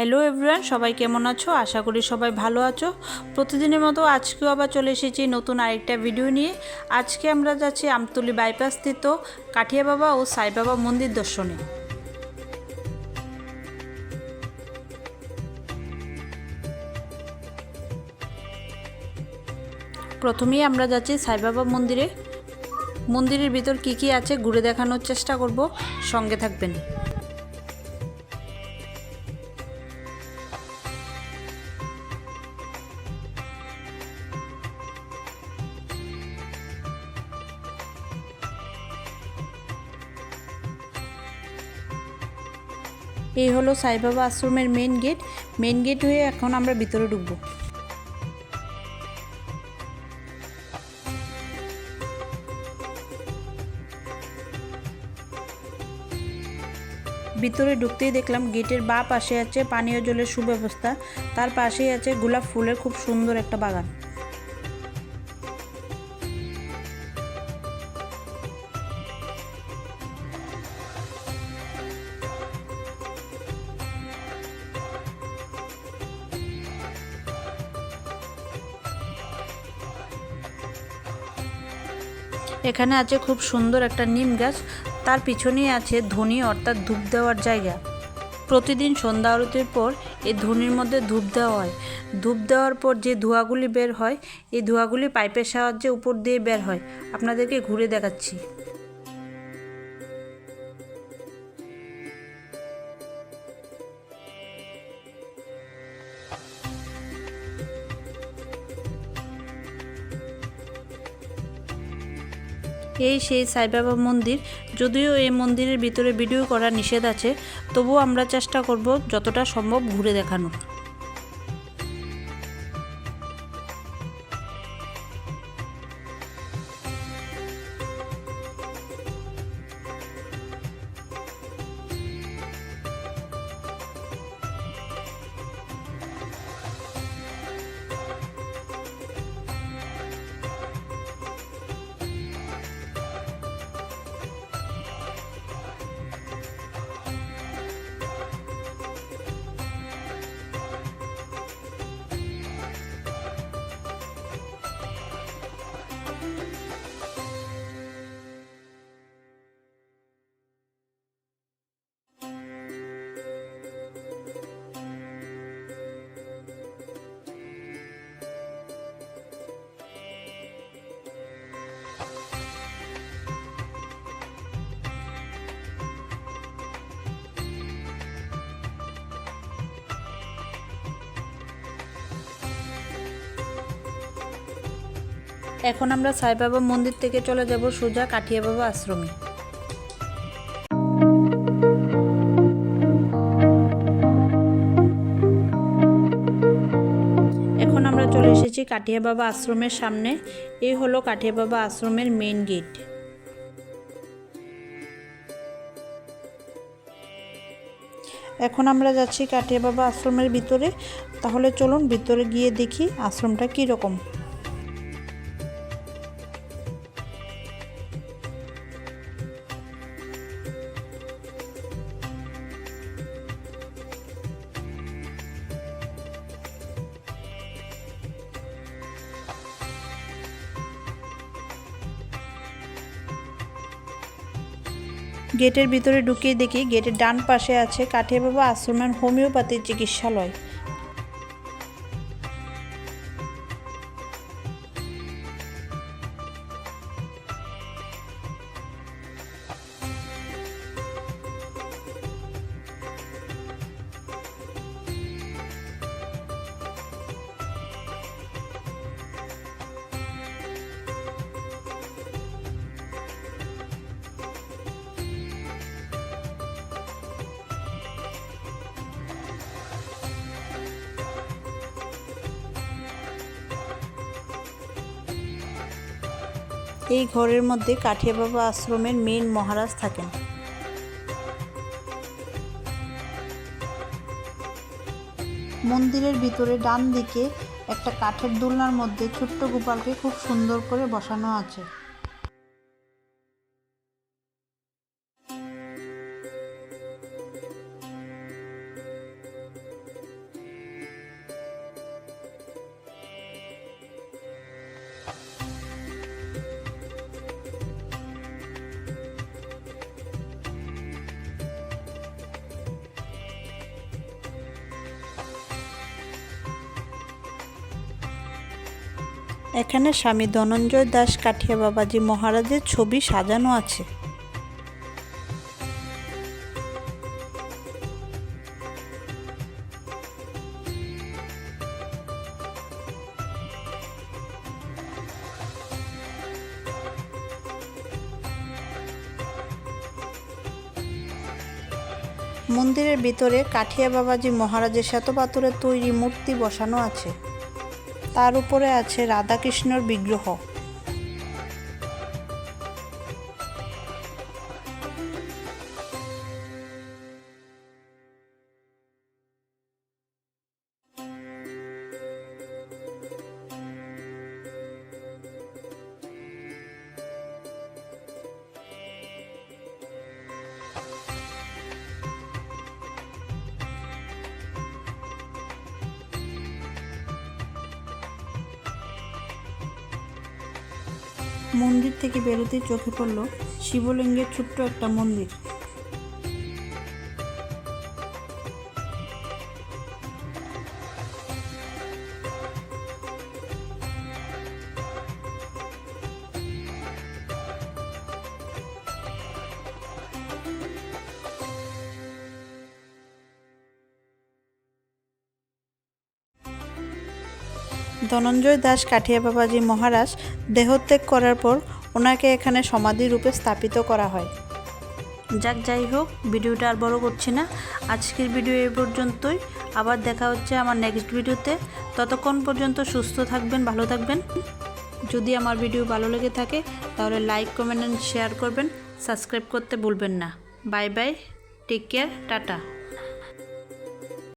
Hello everyone সবাই কেমন আছো? আশা করি সবাই ভালো আছো। প্রতিদিনের মতো আজকেও আবার চলে এসেছি নতুন আরেকটা ভিডিও নিয়ে। আজকে আমরা যাচ্ছি আমতলি বাইপাস স্থিত কাঠিয়া বাবা ও সাই বাবা মন্দির দর্শনে। প্রথমেই আমরা যাচ্ছি সাইবাবা মন্দিরে। মন্দিরের ভিতর কি কি আছে, ঘুরে দেখানোর চেষ্টা করব। সঙ্গে থাকবেন। এই হলো সাইবাবা আশ্রমের মেন গেট মেন গেট হয়ে এখন আমরা ভিতরে ঢুকবো। ভিতরে ঢুকতেই দেখলাম গেটের বা পাশে আছে পানীয় জলের সুব্যবস্থা। তার পাশেই আছে গোলাপ ফুলের খুব সুন্দর একটা বাগান। এখানে আছে খুব সুন্দর একটা নিম গাছ। তার পিছনেই আছে ধনি অর্থাৎ ধূপ দেওয়ার জায়গা। প্রতিদিন সন্ধ্যা আরতির পর এই ধনির মধ্যে ধূপ দেওয়া হয়। ধূপ দেওয়ার পর যে ধোঁয়াগুলি বের হয়, এই ধোঁয়াগুলি পাইপের সাহায্যে উপর দিয়ে বের হয়। আপনাদেরকে ঘুরে দেখাচ্ছি। এই সেই সাইবাবা মন্দির। যদিও এই মন্দিরের ভিতরে ভিডিও করা নিষেধ আছে, তবুও আমরা চেষ্টা করব যতটা সম্ভব ঘুরে দেখানোর। এখন আমরা সাইবাবা মন্দির থেকে চলে যাব সোজা কাঠিয়া বাবা আশ্রমে। এখন আমরা চলে এসেছি কাঠিয়া বাবা আশ্রমের সামনে। এই হলো কাঠিয়া বাবা আশ্রমের মেন গেট এখন আমরা যাচ্ছি কাঠিয়া বাবা আশ্রমের ভিতরে। তাহলে চলুন ভিতরে গিয়ে দেখি আশ্রমটা কী রকম গেটের ভিতরে ঢুকিয়ে দেখি গেটের ডান পাশে আছে কাঠিয়া বাবা আশ্রমের হোমিওপ্যাথির চিকিৎসালয়। এই ঘরের মধ্যে কাঠিয়া বাবা আশ্রমের মেন মহারাজ থাকেন। মন্দিরের ভিতরে ডান দিকে একটা কাঠের দোলনার মধ্যে ছোট্ট গোপালকে খুব সুন্দর করে বসানো আছে। এখানে স্বামী ধনঞ্জয় দাস কাঠিয়া বাবাজি মহারাজের ছবি সাজানো আছে। মন্দিরের ভিতরে কাঠিয়া বাবাজি মহারাজের শ্বেতপাথরের তৈরি মূর্তি বসানো আছে। তার উপরে আছে রাধাকৃষ্ণর বিগ্রহ। মন্দির থেকে বেরোতে চোখে পড়ল শিবলিঙ্গের ছোট্ট একটা মন্দির। ধনঞ্জয় দাস কাঠিয়া বাবাজি মহারাজ দেহত্যাগ করার পর ওনাকে এখানে সমাধি রূপে স্থাপিত করা হয়। যাক, যাই হোক, ভিডিওটা আর বড় করছি না। আজকের ভিডিও এই পর্যন্তই। আবার দেখা হচ্ছে আমার নেক্সট ভিডিওতে। ততক্ষণ পর্যন্ত সুস্থ থাকবেন, ভালো থাকবেন। যদি আমার ভিডিও ভালো লেগে থাকে, তাহলে লাইক কমেন্ট অ্যান্ড শেয়ার করবেন। সাবস্ক্রাইব করতে ভুলবেন না। Bye bye take care tata.